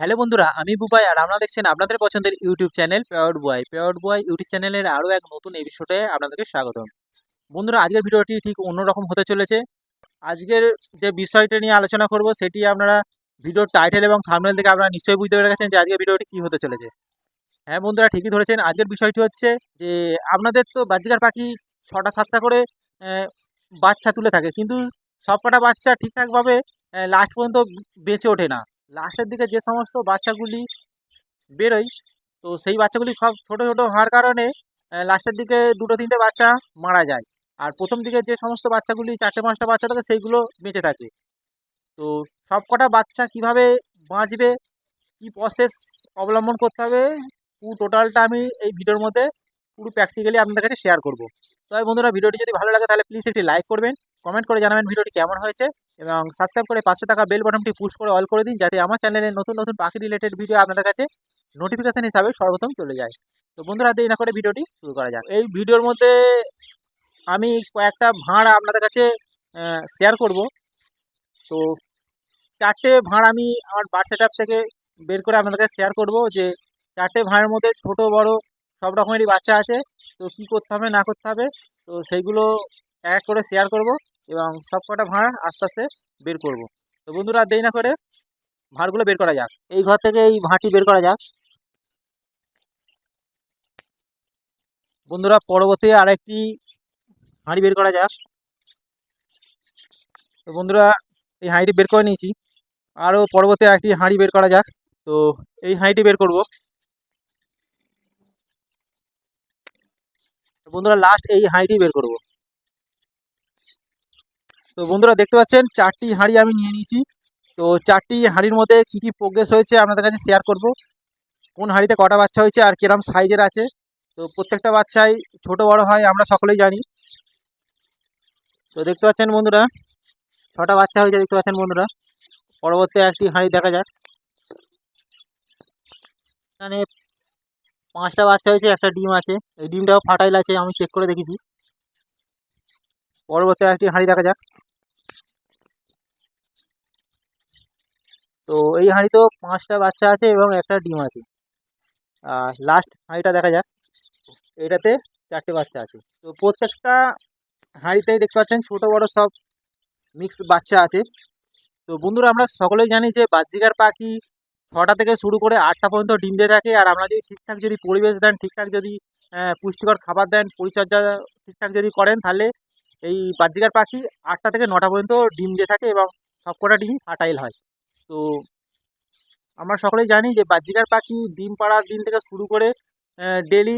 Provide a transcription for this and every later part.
Hello বন্ধুরা, আমি বুবাই আর আপনারা দেখছেন আপনাদের পছন্দের YouTube channel Payward boy Payward boy YouTube চ্যানেলের আরও এক নতুন এপিসোডে আপনাদেরকে স্বাগতম। বন্ধুরা, আজকের ভিডিওটি ঠিক অন্যরকম হতে চলেছে। আজকের যে বিষয়টা নিয়ে আলোচনা করব, সেটি আপনারা ভিডিওর টাইটেল এবং থামনেল থেকে আপনারা নিশ্চয়ই বুঝতে পেরে গেছেন যে আজকের ভিডিওটি কী হতে চলেছে। হ্যাঁ বন্ধুরা, ঠিকই ধরেছেন, আজকের বিষয়টি হচ্ছে যে আপনাদের তো বাজিকার পাখি ছটা সাতটা করে বাচ্চা তুলে থাকে, কিন্তু সবকটা বাচ্চা ঠিকঠাকভাবে লাস্ট পর্যন্ত বেঁচে ওঠে না। লাস্টের দিকে যে সমস্ত বাচ্চাগুলি বেরোয়, তো সেই বাচ্চাগুলি সব ছোট ছোট হওয়ার কারণে লাস্টের দিকে দুটো, তিনটে বাচ্চা মারা যায়। আর প্রথম দিকে যে সমস্ত বাচ্চাগুলি চারটে, পাঁচটা বাচ্চা থাকে, সেইগুলো বেঁচে থাকে। তো সব কটা বাচ্চা কীভাবে বাঁচবে, কি প্রসেস অবলম্বন করতে হবে, পুরো টোটালটা আমি এই ভিডিওর মধ্যে পুরো প্র্যাকটিক্যালি আপনাদের কাছে শেয়ার করব। তবে বন্ধুরা, ভিডিওটি যদি ভালো লাগে, তাহলে প্লিজ একটি লাইক করবেন। কমেন্ট করে জানাবেন ভিডিওটি কেমন হয়েছে এবং সাবস্ক্রাইব করে পাশে থাকা বেল বাটনটি পুশ করে অল করে দিন যাতে আমার চ্যানেলে নতুন নতুন পাখি রিলেটেড ভিডিও আপনাদের কাছে নোটিফিকেশন হিসাবে সর্বপ্রথম চলে যায়। তো বন্ধুরা, দেরি না করে ভিডিওটি শুরু করা যাক। এই ভিডিওর মধ্যে আমি কয়েকটা ভাঁড় আপনাদের কাছে শেয়ার করব। তো চারটে ভাঁড় আমি আমার বার্ড সেট থেকে বের করে আপনাদের কাছে শেয়ার করব যে চারটে ভাঁড়ের মধ্যে ছোট, বড় সব রকমেরই বাচ্চা আছে। তো কী করতে হবে, না করতে হবে, তো সেইগুলো এক এক করে শেয়ার করব। এবং সব কটা ভাঁড় আস্তে আস্তে বের করব। তো বন্ধুরা দেরি না করে ভাঁড়গুলো বের করা যাক। এই ঘর থেকে এই ভাঁড়টি বের করা যাক। বন্ধুরা, পরবর্তী আরেকটি হাঁড়ি বের করা যাক। তো বন্ধুরা, এই হাঁড়িটি বের করে নিয়েছি। আরও পরবর্তী আরেকটি হাঁড়ি বের করা যাক। তো এই হাঁড়িটি বের করব। বন্ধুরা লাস্ট এই হাঁড়িটি বের করব। তো বন্ধুরা দেখতে পাচ্ছেন, চারটি হাঁড়ি আমি নিয়ে নিয়েছি। তো চারটি হাঁড়ির মধ্যে কী কী প্রোগ্রেস হয়েছে আপনাদের কাছে শেয়ার করব। কোন হাঁড়িতে কটা বাচ্চা হয়েছে আর কিরম সাইজের আছে। তো প্রত্যেকটা বাচ্চাই ছোট বড় হয়, আমরা সকলেই জানি। তো দেখতে পাচ্ছেন বন্ধুরা, ছটা বাচ্চা হয়েছে দেখতে পাচ্ছেন বন্ধুরা। পরবর্তী একটি হাঁড়ি দেখা যাক। এখানে পাঁচটা বাচ্চা হয়েছে, একটা ডিম আছে। এই ডিমটাও ফাটাইল আছে, আমি চেক করে দেখেছি। পরবর্তী একটি হাঁড়ি দেখা যাক। তো এই হাঁড়িতেও পাঁচটা বাচ্চা আছে এবং একটা ডিম আছে। আর লাস্ট হাঁড়িটা দেখা যাক। এটাতে চারটে বাচ্চা আছে। তো প্রত্যেকটা হাঁড়িতেই দেখতে পাচ্ছেন ছোটো, বড় সব মিক্স বাচ্চা আছে। তো বন্ধুরা, আমরা সকলেই জানি যে বাহ্যিকার পাখি ছটা থেকে শুরু করে আটটা পর্যন্ত ডিম দিয়ে থাকে। আর আপনারা যদি ঠিকঠাক যদি পরিবেশ দেন, ঠিকঠাক যদি পুষ্টিকর খাবার দেন, পরিচর্যা ঠিকঠাক যদি করেন, তাহলে এই বাহ্যিকার পাখি আটটা থেকে নটা পর্যন্ত ডিম দিয়ে থাকে এবং সবকটা ডিমই ফার্টাইল হয়। তো আমরা সকলেই জানি যে বাহ্যিকার পাখি ডিম পাড়ার দিন থেকে শুরু করে ডেলি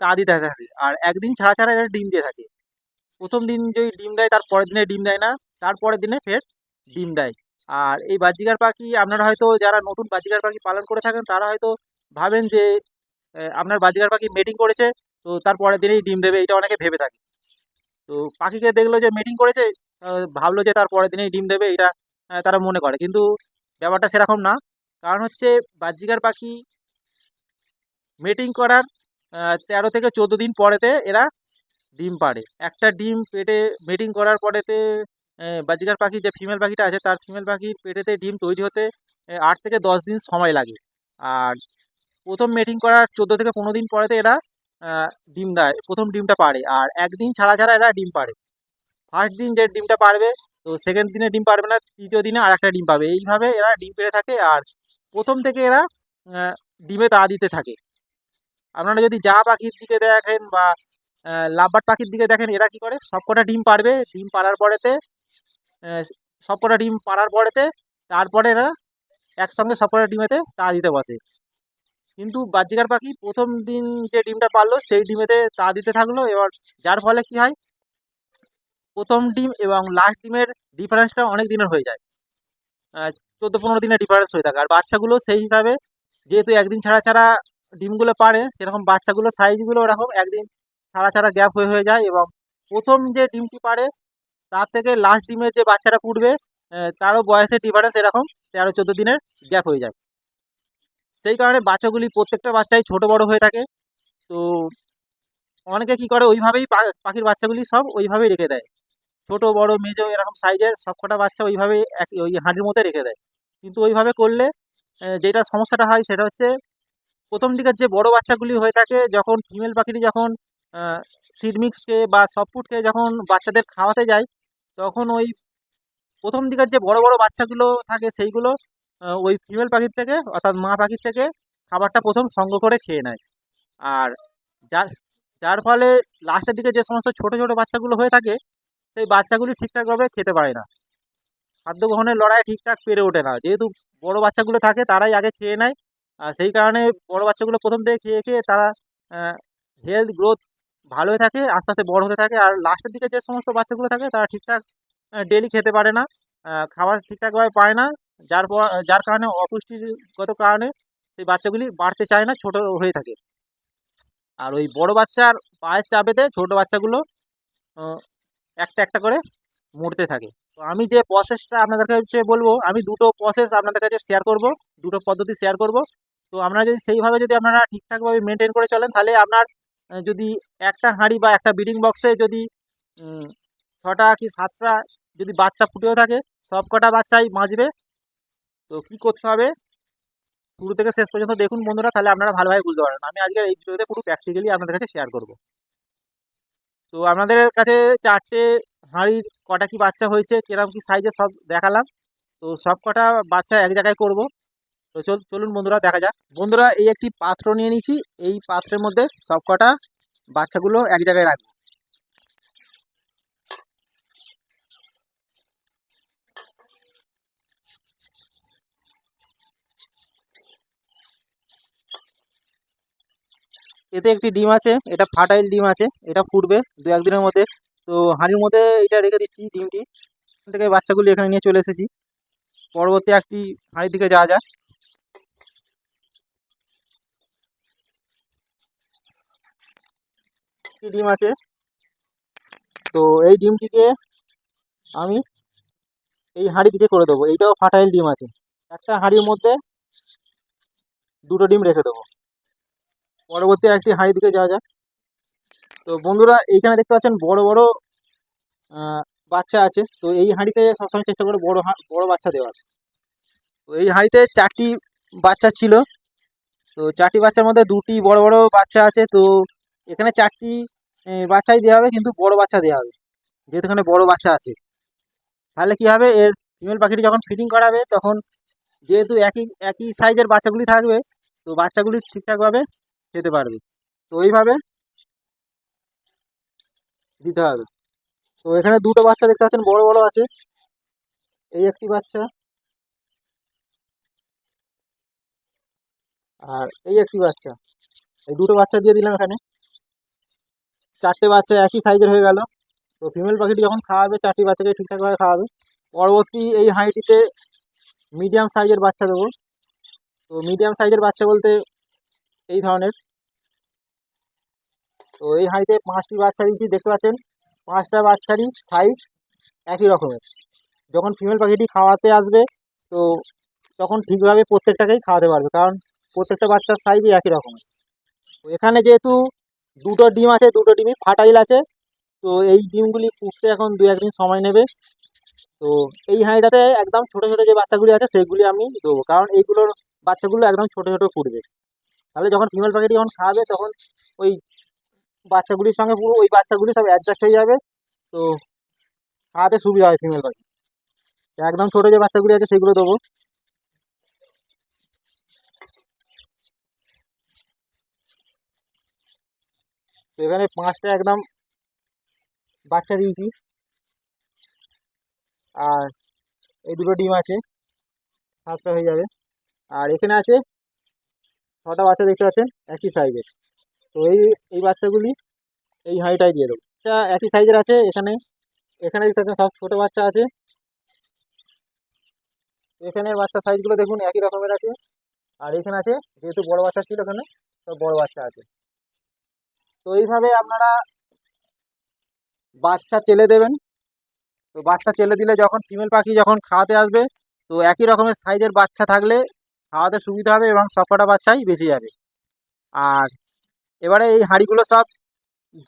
তা দিতে থাকে। আর একদিন ছাড়া ছাড়া ডিম দিয়ে থাকে। প্রথম দিন যদি ডিম দেয়, তার পরের দিনে ডিম দেয় না তারপরের দিনে ফের ডিম দেয়। আর এই বাহ্যিকার পাখি, আপনারা হয়তো যারা নতুন বাহ্যিকার পাখি পালন করে থাকেন, তারা হয়তো ভাবেন যে আপনার বাহ্যিকার পাখি মেটিং করেছে, তো তার পরের দিনেই ডিম দেবে, এটা অনেকে ভেবে থাকে। তো পাখিকে দেখল যে মিটিং করেছে ভাবলো যে তার পরের দিনেই ডিম দেবে, এটা তারা মনে করে। কিন্তু ব্যাপারটা সেরকম না। কারণ হচ্ছে বাহ্যিকার পাখি মেটিং করার তেরো থেকে চোদ্দ দিন পরেতে এরা ডিম পাড়ে। একটা ডিম পেটে মেটিং করার পরেতে বাজিকার পাখি যে ফিমেল পাখিটা আছে, তার ফিমেল পাখির পেটেতে ডিম তৈরি হতে আট থেকে দশ দিন সময় লাগে। আর প্রথম মেটিং করার চোদ্দ থেকে পনেরো দিন পরেতে এরা ডিম দেয়, প্রথম ডিমটা পারে আর একদিন ছাড়া ছাড়া এরা ডিম পাড়ে। ফার্স্ট দিন যে ডিমটা পারবে তো সেকেন্ড দিনে ডিম পারবে না, তৃতীয় দিনে আর একটা ডিম পাবে। এইভাবে এরা ডিম পেড়ে থাকে আর প্রথম থেকে এরা ডিমে তা দিতে থাকে। আপনারা যদি যা পাখির দিকে দেখেন বা লাভবার্ড পাখির দিকে দেখেন, এরা কি করে? সবকটা ডিম পারবে। ডিম পাড়ার পরেতে সবকটা ডিম পাড়ার পরেতে, তারপরে এরা একসঙ্গে সবকটা ডিমেতে তা দিতে বসে। কিন্তু বাহ্যিকার পাখি প্রথম দিন যে ডিমটা পারল, সেই ডিমেতে তা দিতে থাকল। এবার যার ফলে কি হয়? প্রথম ডিম এবং লাস্ট ডিমের ডিফারেন্সটা অনেক দিনের হয়ে যায়। চোদ্দ পনেরো দিনের ডিফারেন্স হয়ে থাকে। আর বাচ্চাগুলো সেই হিসাবে যেহেতু একদিন ছাড়া ছাড়া ডিমগুলো পারে, সেরকম বাচ্চাগুলোর সাইজগুলো ওরকম একদিন ছাড়া ছাড়া গ্যাপ হয়ে হয়ে যায় এবং প্রথম যে ডিমটি পারে, তার থেকে লাস্ট ডিমের যে বাচ্চাটা ফুটবে তারও বয়সের ডিফারেন্স এরকম তেরো চোদ্দ দিনের গ্যাপ হয়ে যায়। সেই কারণে বাচ্চাগুলি প্রত্যেকটা বাচ্চাই ছোট বড় হয়ে থাকে। তো অনেকে কি করে? ওইভাবেই পাখির বাচ্চাগুলি সব ওইভাবেই রেখে দেয়। ছোট, বড়, মেজো এরকম সাইজের সবকটা বাচ্চা ওইভাবেই এক, ওই হাঁড়ির মধ্যে রেখে দেয়। কিন্তু ওইভাবে করলে যেটা সমস্যাটা হয় সেটা হচ্ছে, প্রথম দিকের যে বড় বাচ্চাগুলি হয়ে থাকে, যখন ফিমেল পাখিটি যখন সিড মিক্স খেয়ে বা সফট খেয়ে যখন বাচ্চাদের খাওয়াতে যায়, তখন ওই প্রথম দিকের যে বড় বড় বাচ্চাগুলো থাকে সেইগুলো ওই ফিমেল পাখির থেকে, অর্থাৎ মা পাখির থেকে খাবারটা প্রথম সঙ্গ করে খেয়ে নেয়। আর যার যার ফলে লাস্টের দিকে যে সমস্ত ছোট ছোট বাচ্চাগুলো হয়ে থাকে সেই বাচ্চাগুলি ঠিকঠাকভাবে খেতে পারে না। খাদ্য গ্রহণের লড়াই ঠিকঠাক পেরে ওঠে না। যেহেতু বড় বাচ্চাগুলো থাকে, তারাই আগে খেয়ে নেয়। আর সেই কারণে বড় বাচ্চাগুলো প্রথম থেকে খেয়ে খেয়ে তারা হেলথ গ্রোথ ভালো হয়ে থাকে, আস্তে আস্তে বড় হতে থাকে। আর লাস্টের দিকে যে সমস্ত বাচ্চাগুলো থাকে, তারা ঠিকঠাক ডেলি খেতে পারে না খাবার ঠিকঠাকভাবে পায় না। যার যার কারণে অপুষ্টিগত কারণে সেই বাচ্চাগুলি বাড়তে চায় না, ছোট হয়ে থাকে। আর ওই বড় বাচ্চার পায়ের চাপেতে ছোট বাচ্চাগুলো একটা একটা করে মরতে থাকে। তো আমি যে প্রসেসটা আপনাদের কাছে বলব, আমি দুটো প্রসেস আপনাদের কাছে শেয়ার করব, দুটো পদ্ধতি শেয়ার করব। তো আপনারা যদি সেইভাবে যদি আপনারা ঠিকঠাকভাবে মেনটেন করে চলেন, তাহলে আপনার যদি একটা হাঁড়ি বা একটা ব্রিডিং বক্সে যদি ছটা কি সাতটা যদি বাচ্চা ফুটেও থাকে সব কটা বাচ্চাই বাঁচবে। তো কি করতে হবে? শুরু থেকে শেষ পর্যন্ত দেখুন বন্ধুরা, তাহলে আপনারা ভালোভাবে বুঝতে পারবেন। আমি আজকে এই ভিডিওতে পুরো প্র্যাকটিক্যালি আপনাদের কাছে শেয়ার করব। তো আমাদের কাছে চারটে হাঁড়ির কটা কি বাচ্চা হয়েছে, কিরম কি সাইজে সব দেখালাম। তো সব কটা বাচ্চা এক জায়গায় করব। তো চল, চলুন বন্ধুরা দেখা যাক। বন্ধুরা, এই একটি পাত্র নিয়ে নিয়েছি। এই পাত্রের মধ্যে সব কটা বাচ্চাগুলো এক জায়গায় রাখব। এতে একটি ডিম আছে, এটা ফার্টাইল ডিম আছে, এটা ফুটবে দু একদিনের মধ্যে। তো হাঁড়ির মধ্যে এটা রেখে দিচ্ছি ডিমটি। এখান থেকে বাচ্চাগুলি এখানে নিয়ে চলে এসেছি। পরবর্তী একটি হাঁড়ির দিকে যাওয়া একটি ডিম আছে। তো এই ডিমটিকে আমি এই হাঁড়ি দিকে করে দেবো। এইটাও ফার্টাইল ডিম আছে। একটা হাঁড়ির মধ্যে দুটো ডিম রেখে দেবো। পরবর্তী একটি হাঁড়ি দিকে যাওয়া যাক। তো বন্ধুরা, এইখানে দেখতে পাচ্ছেন বড় বড় বাচ্চা আছে। তো এই হাঁড়িতে সবসময় চেষ্টা করে বড় বড় বাচ্চা দেওয়া আছে। তো এই হাঁড়িতে চারটি বাচ্চা ছিল। তো চারটি বাচ্চার মধ্যে দুটি বড় বড় বাচ্চা আছে। তো এখানে চারটি বাচ্চাই দেওয়া হবে, কিন্তু বড় বাচ্চা দেওয়া হবে। যেহেতু এখানে বড় বাচ্চা আছে। তাহলে কি হবে, এর ফিমেল পাখিটি যখন ফিডিং করাবে, তখন যেহেতু একই একই সাইজের বাচ্চাগুলি থাকবে, তো বাচ্চাগুলি ঠিকঠাকভাবে খেতে পারবে। তো এইভাবে দিতে হবে। তো এখানে দুটো বাচ্চা দেখতে পাচ্ছেন, বড় বড় আছে। এই একটি বাচ্চা আর এই একটি বাচ্চা। এই দুটো বাচ্চা দিয়ে দিলাম এখানে। চারটে বাচ্চা একই সাইজের হয়ে গেল। তো ফিমেল পাখিটি যখন খাওয়াবে, চারটি বাচ্চাকে ঠিকঠাকভাবে খাওয়াবে। পরবর্তী এই হাঁড়িটিতে মিডিয়াম সাইজের বাচ্চা দেবো। তো মিডিয়াম সাইজের বাচ্চা বলতে এই ধরনের। তো এই হাঁড়িতে পাঁচটি বাচ্চা দিচ্ছি দেখতে পাচ্ছেন? পাঁচটা বাচ্চারই সাইজ একই রকমের। যখন ফিমেল পাখিটি খাওয়াতে আসবে, তো তখন ঠিকভাবে প্রত্যেকটাকেই খাওয়াতে পারবে, কারণ প্রত্যেকটা বাচ্চার সাইজই একই রকমের। তো এখানে যেহেতু দুটো ডিম আছে, দুটো ডিমই ফাটাইল আছে, তো এই ডিমগুলি ফুটতে এখন দু একদিন সময় নেবে। তো এই হাঁড়িটাতে একদম ছোটো ছোটো যে বাচ্চাগুলি আছে সেইগুলি আমি দেবো, কারণ এইগুলোর বাচ্চাগুলো একদম ছোটো ছোটো ফুটবে তাহলে যখন ফিমেল পাখিটি যখন খাওয়াবে তখন ওই বাচ্চাগুলির সঙ্গে পুরো ওই বাচ্চাগুলি সব অ্যাডজাস্ট হয়ে যাবে। তো খাওয়াতে সুবিধা হয় ফিমেল পাখি। একদম ছোটো যে বাচ্চাগুলি আছে, সেগুলো দেবো। তো এখানে পাঁচটা একদম বাচ্চা দিয়েছি। আর এই দুটো ডিম আছে, সাতটা হয়ে যাবে। আর এখানে আছে ছটা বাচ্চা দেখতে পাচ্ছেন, একই সাইজের তো এই এই বাচ্চাগুলি এই হাঁড়িটাই দিয়ে দেবো। বাচ্চা একই সাইজের আছে এখানে। এখানে দেখতে পাচ্ছেন, সব ছোটো বাচ্চা আছে। এখানে বাচ্চা সাইজগুলো দেখুন, একই রকমের আছে। আর এখানে আছে, যেহেতু বড় বাচ্চা ছিল এখানে সব বড় বাচ্চা আছে। তো এইভাবে আপনারা বাচ্চা চেলে দেবেন। তো বাচ্চা চেলে দিলে যখন ফিমেল পাখি যখন খাওয়াতে আসবে, তো একই রকমের সাইজের বাচ্চা থাকলে খাওয়াতে সুবিধা হবে এবং সবকটা বাচ্চাই বেঁচে যাবে। আর এবারে এই হাঁড়িগুলো সব,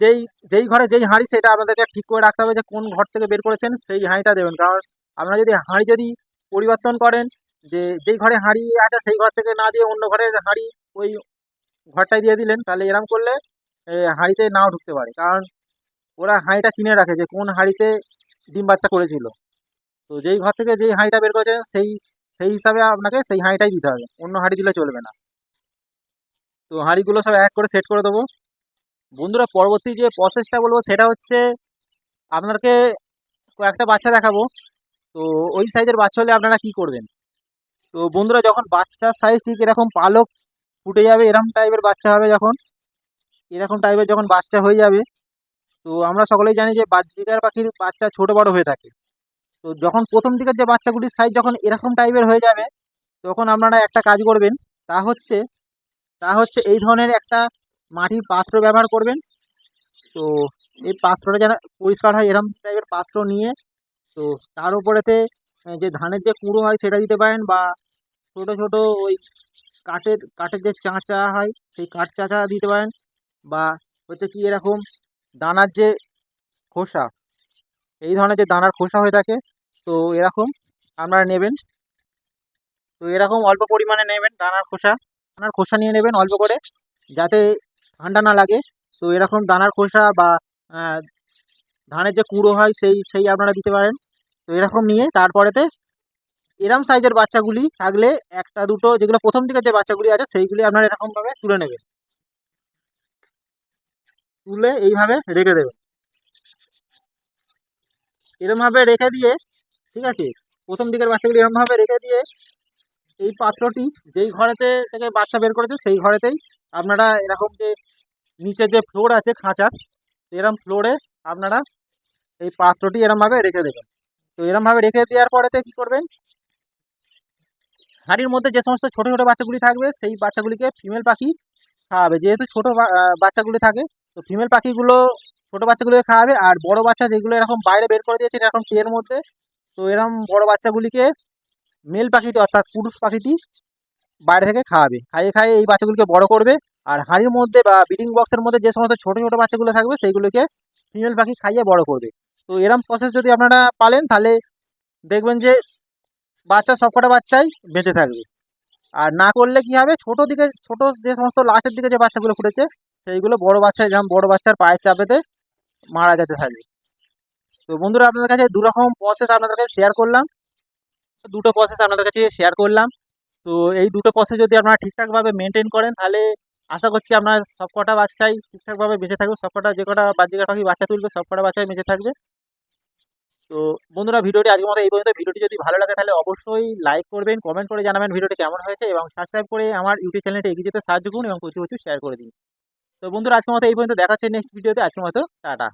যেই যেই ঘরে যেই হাঁড়ি সেটা আপনাদেরকে ঠিক করে রাখতে হবে যে কোন ঘর থেকে বের করেছেন সেই হাঁড়িটা দেবেন। কারণ আপনারা যদি হাঁড়ি যদি পরিবর্তন করেন যে, যেই ঘরে হাঁড়ি আছে সেই ঘর থেকে না দিয়ে অন্য ঘরের হাঁড়ি ওই ঘরটায় দিয়ে দিলেন, তাহলে এরম করলে হাঁড়িতে নাও ঢুকতে পারে। কারণ ওরা হাঁড়িটা চিনে রাখে যে কোন হাঁড়িতে ডিম বাচ্চা করেছিল। তো যেই ঘর থেকে যেই হাঁড়িটা বের করেছেন সেই সেই হিসাবে আপনাকে সেই হাঁড়িটাই দিতে হবে। অন্য হাঁড়ি দিলে চলবে না। তো হাঁড়িগুলো সব এক করে সেট করে দেবো। বন্ধুরা, পরবর্তী যে প্রসেসটা বলব, সেটা হচ্ছে আপনাকে কয়েকটা বাচ্চা দেখাবো। তো ওই সাইজের বাচ্চা হলে আপনারা কি করবেন? তো বন্ধুরা, যখন বাচ্চার সাইজ ঠিক এরকম পালক ফুটে যাবে, এরকম টাইপের বাচ্চা হবে যখন, এরকম টাইপের যখন বাচ্চা হয়ে যাবে, তো আমরা সকলেই জানি যে বাজিকার পাখির বাচ্চা ছোট বড় হয়ে থাকে। তো যখন প্রথম দিকের যে বাচ্চাগুলির সাইজ যখন এরকম টাইপের হয়ে যাবে, তখন আপনারা একটা কাজ করবেন, তা হচ্ছে তা হচ্ছে এই ধরনের একটা মাটির পাত্র ব্যবহার করবেন। তো এই পাত্রটা যেন পরিষ্কার হয় এরকম টাইপের পাত্র নিয়ে, তো তার উপরেতে যে ধানের যে কুঁড়ো হয় সেটা দিতে পারেন বা ছোট ছোট ওই কাঠের কাঠের যে চাঁচা হয় সেই কাঠ চাঁচা দিতে পারেন বা হচ্ছে কি এরকম দানার যে খোসা, এই ধরনের যে দানার খোসা হয়ে থাকে তো এরকম আপনারা নেবেন। তো এরকম অল্প পরিমাণে নেবেন দানার খোসা। দানার খোসা নিয়ে নেবেন অল্প করে, যাতে ঠান্ডা না লাগে। তো এরকম দানার খোসা বা ধানের যে কুঁড়ো হয় সেই সেই আপনারা দিতে পারেন। তো এরকম নিয়ে তারপরেতে এরম সাইজের বাচ্চাগুলি থাকলে একটা দুটো, যেগুলো প্রথম দিকে যে বাচ্চাগুলি আছে সেইগুলি আপনারা এরকমভাবে তুলে নেবেন। তুলে এইভাবে রেখে দেবেন। এরমভাবে রেখে দিয়ে ঠিক আছে? প্রথম দিকের বাচ্চাগুলি এরমভাবে রেখে দিয়ে এই পাত্রটি যেই ঘরেতে থেকে বাচ্চা বের করেছে, সেই ঘরেতেই আপনারা এরকম যে নিচে যে ফ্লোর আছে খাঁচার, এরম ফ্লোরে আপনারা এই পাত্রটি এরমভাবে রেখে দেবেন। তো এরমভাবে রেখে দেওয়ার পরেতে কী করবেন? হাঁড়ির মধ্যে যে সমস্ত ছোটো ছোটো বাচ্চাগুলি থাকবে, সেই বাচ্চাগুলিকে ফিমেল পাখি খাওয়াবে। যেহেতু ছোটো বাচ্চাগুলি থাকে, তো ফিমেল পাখিগুলো ছোটো বাচ্চাগুলোকে খাওয়াবে আর বড় বাচ্চা যেগুলো এরকম বাইরে বের করে দিয়েছে, এরকম ট্রের মধ্যে তো এরকম বড় বাচ্চাগুলিকে মেল পাখিটি অর্থাৎ পুরুষ পাখিটি বাইরে থেকে খাওয়াবে। খাইয়ে খাইয়ে এই বাচ্চাগুলিকে বড় করবে আর হাঁড়ির মধ্যে বা ব্রিডিং বক্সের মধ্যে যে সমস্ত ছোটো ছোটো বাচ্চাগুলো থাকবে সেইগুলোকে ফিমেল পাখি খাইয়ে বড় করবে। তো এরম প্রসেস যদি আপনারা পালেন তাহলে দেখবেন যে বাচ্চা সবকটা বাচ্চাই বেঁচে থাকবে। আর না করলে কি হবে? ছোট দিকে, ছোট যে সমস্ত লাস্টের দিকে যে বাচ্চাগুলো ফুটেছে সেইগুলো বড় বাচ্চা যেমন বড় বাচ্চার পায়ের চাপেতে মারা যেতে থাকবে। তো বন্ধুরা, আপনাদের কাছে দু রকম প্রসেস আপনাদের কাছে শেয়ার করলাম। দুটো প্রসেস আপনাদের কাছে শেয়ার করলাম। তো এই দুটো প্রসেস যদি আপনারা ঠিকঠাকভাবে মেনটেন করেন, তাহলে আশা করছি আপনার সবকটা বাচ্চাই ঠিকঠাকভাবে বেঁচে থাকবে। সবকটা যে কটা বাজিকার পাখি বাচ্চা তুলবে, সবকটা বাচ্চাই বেঁচে থাকবে। তো বন্ধুরা, ভিডিওটি আজকের মতো এই পর্যন্ত। ভিডিওটি যদি ভালো লাগে, তাহলে অবশ্যই লাইক করবেন কমেন্ট করে জানাবেন ভিডিওটি কেমন হয়েছে এবং সাবস্ক্রাইব করে আমার ইউটিউব চ্যানেলটি এগিয়ে যেতে সাহায্য করুন এবং প্রচুর প্রচুর শেয়ার করে দিন। তো বন্ধুরা, আজকের মতো এই পর্যন্ত। দেখা হচ্ছে নেক্সট ভিডিওতে আজকের মতো, টাটা।